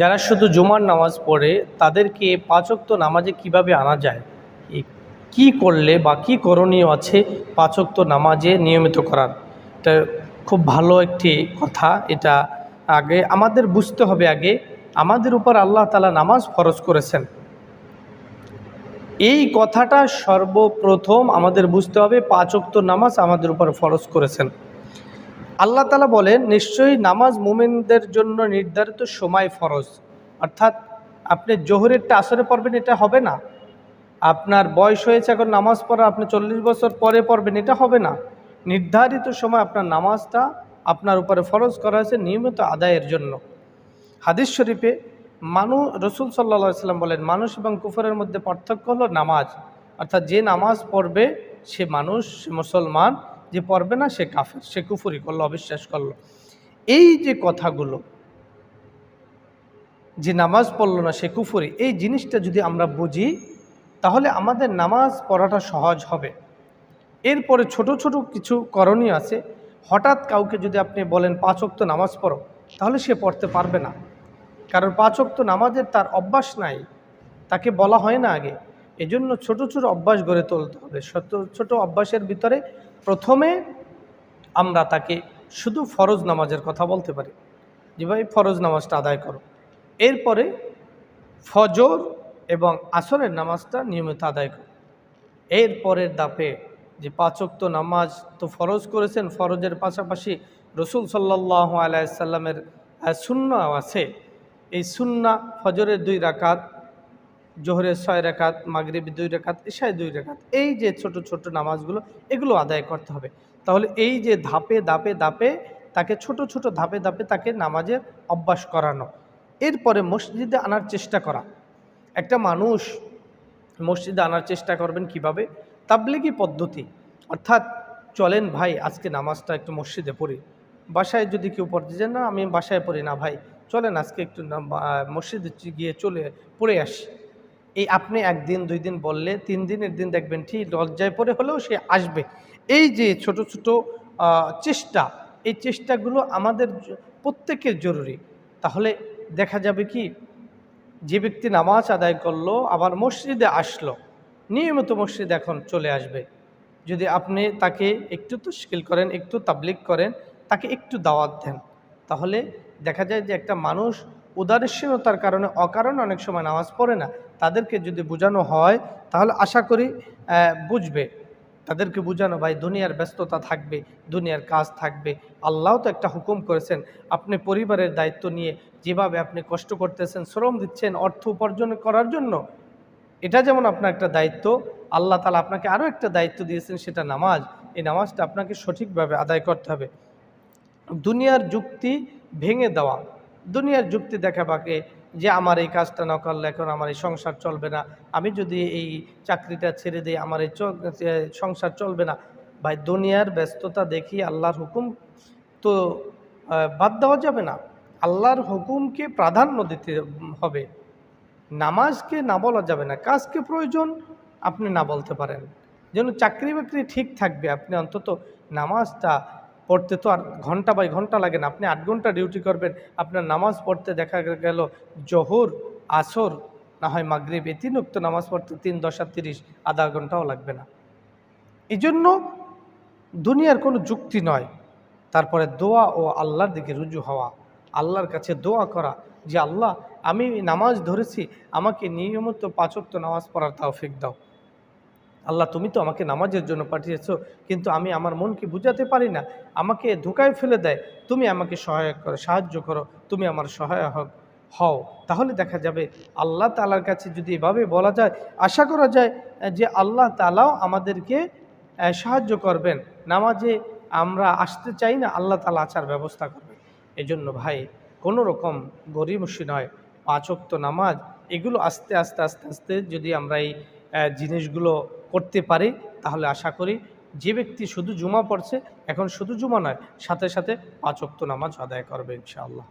যারা শুধু জুমার নামাজ পড়ে, তাদেরকে পাঁচক্ত নামাজে কীভাবে আনা যায়? কি করলে বা কী করণীয় আছে পাঁচক্ত নামাজে নিয়মিত করার? এটা খুব ভালো একটি কথা, এটা আগে আমাদের বুঝতে হবে আগে, আমাদের উপর আল্লাহ তালা নামাজ ফরজ করেছেন। এই কথাটা সর্বপ্রথম আমাদের বুঝতে হবে পাঁচক্ত নামাজ আমাদের উপর ফরজ করেছেন। আল্লাহ তালা বলেন, নিশ্চয়ই নামাজ মুমিনদের জন্য নির্ধারিত সময় ফরজ। অর্থাৎ আপনি জোহরেরটা আসরে পড়বেন, এটা হবে না। আপনার বয়স হয়েছে এখন নামাজ পড়া, আপনি চল্লিশ বছর পরে পড়বেন, এটা হবে না। নির্ধারিত সময় আপনার নামাজটা আপনার উপরে ফরজ করা হয়েছে নিয়মিত আদায়ের জন্য। হাদিস শরীফে মানু, রসুল সাল্লা সাল্লাম বলেন, মানুষ এবং কুফরের মধ্যে পার্থক্য হলো নামাজ। অর্থাৎ যে নামাজ পড়বে, সে মানুষ মুসলমান যে পড়বে না, সে কাফের, সে কুফুরি করল, অবিশ্বাস করল। এই যে কথাগুলো, যে নামাজ পড়ল না, সে কুফুরি, এই জিনিসটা যদি আমরা বুঝি, তাহলে আমাদের নামাজ পড়াটা সহজ হবে। এরপরে ছোট ছোট কিছু করণীয় আছে। হঠাৎ কাউকে যদি আপনি বলেন, পাঁচ অক্ত নামাজ পড়ো, তাহলে সে পড়তে পারবে না। কারণ পাঁচ অক্ত নামাজের তার অভ্যাস নাই। তাকে বলা হয় না আগে। এজন্য ছোট ছোট অভ্যাস গড়ে তুলতে হবে। ছোট ছোট অভ্যাসের ভিতরে প্রথমে আমরা তাকে শুধু ফরজ নামাজের কথা বলতে পারি। যে ভাই, ফরজ নামাজটা আদায় করো। এরপরে ফজর এবং আসরের নামাজটা নিয়মিত আদায় করো। এরপরের দাপে যে পাঁচক্ত নামাজ তো ফরজ করেছেন, ফরজের পাশাপাশি রসুল সাল্লাহ আলাইসাল্লামের সুন্না আছে। এই সুন্না ফজরের দুই রাকাত জোহরের ছয় রেখাত মাগরিব দুই রেখাত এশায় দুই রেখাত, এই যে ছোট ছোট নামাজগুলো, এগুলো আদায় করতে হবে। তাহলে এই যে ধাপে ধাপে ধাপে তাকে ছোট ছোট ধাপে ধাপে তাকে নামাজের অভ্যাস করানো, এরপরে মসজিদে আনার চেষ্টা করা। একটা মানুষ মসজিদে আনার চেষ্টা করবেন কীভাবে? তাবলিগি পদ্ধতি। অর্থাৎ, চলেন ভাই, আজকে নামাজটা একটু মসজিদে পড়ি। বাসায় যদি কেউ পড়তে যান না, আমি বাসায় পড়ি না ভাই, চলেন আজকে একটু মসজিদে গিয়ে চলে, পড়ে আসি। এই আপনি একদিন, দুই দিন বললে, তিন দিনের দিন দেখবেন ঠিক লজ্জায় পরে হলেও সে আসবে। এই যে ছোট ছোট চেষ্টা, এই চেষ্টাগুলো আমাদের প্রত্যেকের জরুরি। তাহলে দেখা যাবে কি, যে ব্যক্তি নামাজ আদায় করল, আবার মসজিদে আসলো, নিয়মিত মসজিদ এখন চলে আসবে। যদি আপনি তাকে একটু তস্কিল করেন, একটু তাবলিক করেন, তাকে একটু দাওয়াত দেন, তাহলে দেখা যায় যে একটা মানুষ উদারীনতার কারণে অকারণে অনেক সময় নামাজ পড়ে না। তাদেরকে যদি বোঝানো হয়, তাহলে আশা করি বুঝবে। তাদেরকে বোঝানো, ভাই, দুনিয়ার ব্যস্ততা থাকবে, দুনিয়ার কাজ থাকবে। আল্লাহ তো একটা হুকুম করেছেন, আপনি পরিবারের দায়িত্ব নিয়ে যেভাবে আপনি কষ্ট করতেছেন, শ্রম দিচ্ছেন, অর্থ উপার্জন করার জন্য, এটা যেমন আপনার একটা দায়িত্ব, আল্লাহ তালা আপনাকে আরও একটা দায়িত্ব দিয়েছেন, সেটা নামাজ। এই নামাজটা আপনাকে সঠিকভাবে আদায় করতে হবে। দুনিয়ার যুক্তি ভেঙে দেওয়া, দুনিয়ার যুক্তি দেখা পাকে যে আমার এই কাজটা না করলে এখন আমার এই সংসার চলবে না। আমি যদি এই চাকরিটা ছেড়ে দিই, আমার এই সংসার চলবে না। ভাই, দুনিয়ার ব্যস্ততা দেখি আল্লাহর হুকুম তো বাদ দেওয়া যাবে না। আল্লাহর হুকুমকে প্রাধান্য দিতে হবে। নামাজকে না বলা যাবে না। কাজকে প্রয়োজন আপনি না বলতে পারেন। যেন চাকরি বাকরি ঠিক থাকবে। আপনি অন্তত নামাজটা পড়তে তো আর ঘণ্টা বাই ঘণ্টা লাগে না। আপনি আট ঘণ্টা ডিউটি করবেন, আপনার নামাজ পড়তে দেখা গেল জহুর, আসর, না হয় মাগরীব এই তিন উক্ত নামাজ পড়তে তিন, দশা তিরিশ, আধা ঘন্টাও লাগবে না। এই জন্য দুনিয়ার কোনো যুক্তি নয়। তারপরে দোয়া ও আল্লাহর দিকে রুজু হওয়া, আল্লাহর কাছে দোয়া করা যে, আল্লাহ, আমি নামাজ ধরেছি, আমাকে নিয়মিত পাঁচক্ত নামাজ পড়ার তাও তাওফিক দাও। আল্লাহ, তুমি তো আমাকে নামাজের জন্য পাঠিয়েছো, কিন্তু আমি আমার মনকে বুঝাতে পারি না। আমাকে ধোকায় ফেলে দেয়। তুমি আমাকে সহায়ক করো, সাহায্য করো। তুমি আমার সহায়ক হও। তাহলে দেখা যাবে আল্লাহ তালার কাছে যদি এভাবে বলা যায়, আশা করা যায়, যে আল্লাহ তালাও আমাদেরকে সাহায্য করবেন। নামাজে আমরা আসতে চাই না, আল্লাহ তালা আচার ব্যবস্থা করবে এজন্য ভাই, কোনো রকম গরিবসী নয়। পাঁচক্ত নামাজ, এগুলো আস্তে আস্তে আস্তে আস্তে যদি আমরা এই জিনিসগুলো করতে পারি, তাহলে আশা করি যে ব্যক্তি শুধু জুমা পড়ছে, এখন শুধু জুমা নয়, সাথে সাথে পাঁচক্ত নামাজ আদায় করবে ইনশাআল্লাহ।